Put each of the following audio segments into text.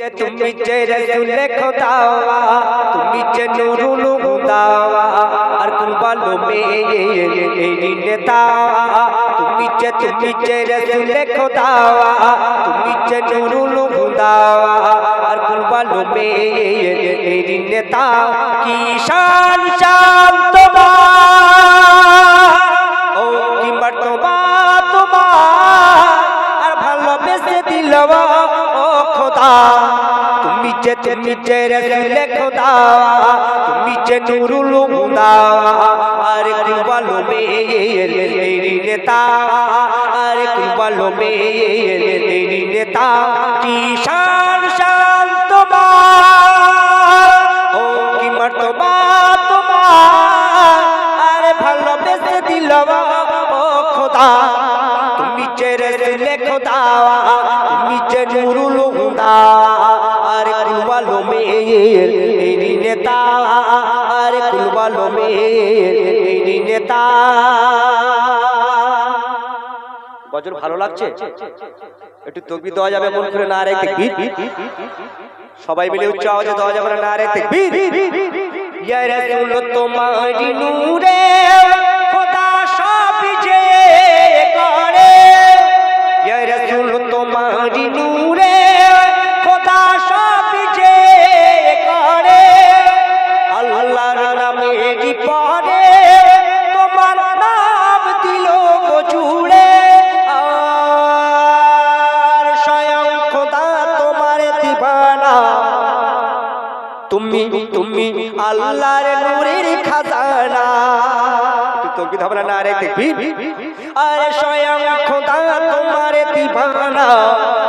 যে তুমি যে রসুলে খোদা, তুমি যে নুরুল হুদা, আর কুরবানো মে এই নেতা, তুমি যে তুমি যে রসুলে খোদা, তুমি যে নুরুল হুদা, আর কুরবানো মে এই নেতা, কি যে তুমি যে রসুলে খোদা, তুমি যে নুরুল হুদা। আর কুরবালো মে এই নেতা, আর কুরবালো মে এই নেতা, কি শান শান তোমার? ও কি মর্তবা তোমার? আরে ভালোবেসে দিল খোদা, তুমি যে রসুলে খোদা, তুমি যে নুরুল হুদা। আরে কুলবালো মেয়ের এই নেতা, আরে কুলবালো মেয়ের এই নেতা। বজর ভালো লাগছে? একটু তকবি দেওয়া যাবে, মন করে না রে সবাই মিলে উচ্চ আওয়াজে দেওয়া যাবে না রে, তাকবীর। নূরে তুমি তুমি আল্লাহর নূরের খাজানা। তো কি ধাবনা না রে দেখবি? আরে স্বয়ং খোদা তোমার দিবানা।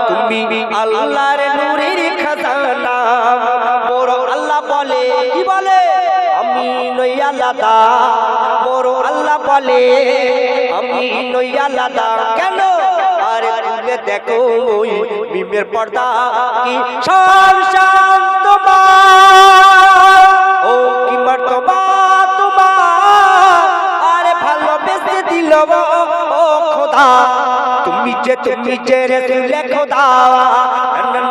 তুমি আল্লাহর নূরের খাজানা। বড় আল্লাহ বলে, কি বলে? আমি নই আলাদা। বড় আল্লাহ বলে, আমি নই আলাদা। কেন? আরে তুলে দেখো, ওই বিমের পর্দা কি শান শান তোমার খোদা। তুমি যে তুমি যে রসুলে খোদা।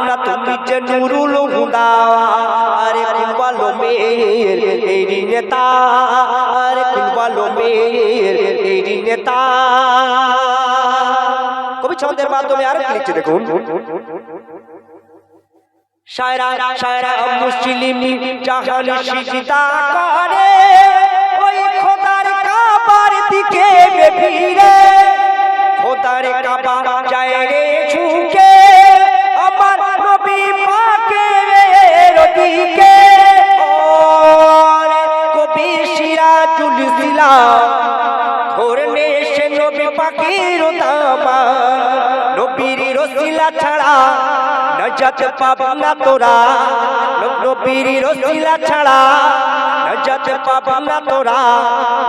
না তুমি যে নুরুল হুদা। আরে নেতা। আরে কুলবালো এই নেতা। কবি ছন্দের মাধ্যমে আরও লিখছে দেখুন? শায়রা মুসলিম জাহান করে। ওই খোদার কাবার দিকে খোদার কাবা যায় রে ঝুঁকে। আমার নবী পাকের রদিকে কবি সিরাজুল ইসলাম ধরনে সে নবী পাখির দামা। নবীর রসিলা ছাড়া নজাত পাব না তোরা। নবীর রসিলা ছাড়া নজাত পাব না তোরা।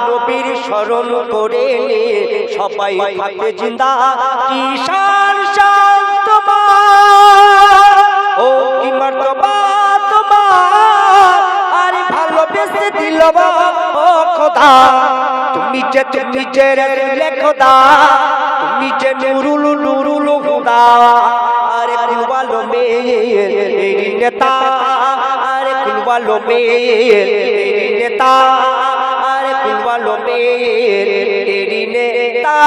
নবীর স্মরণ করে নে, সবাই থাকে জিন্দা। কি শান তোমার? ও কি মর্তবা তোমার? আরে ভালোবেসে দিল ও খোদা। তুমি যে তুমি রসুলে খোদা তুমি যে নুরুল নুরুল হুদা। আরে কুলবালো মেয়ের এই নেতা আরে কুলবালো মেয়ের এই নেতা আরে কুলবালো মেয়ের এই নেতা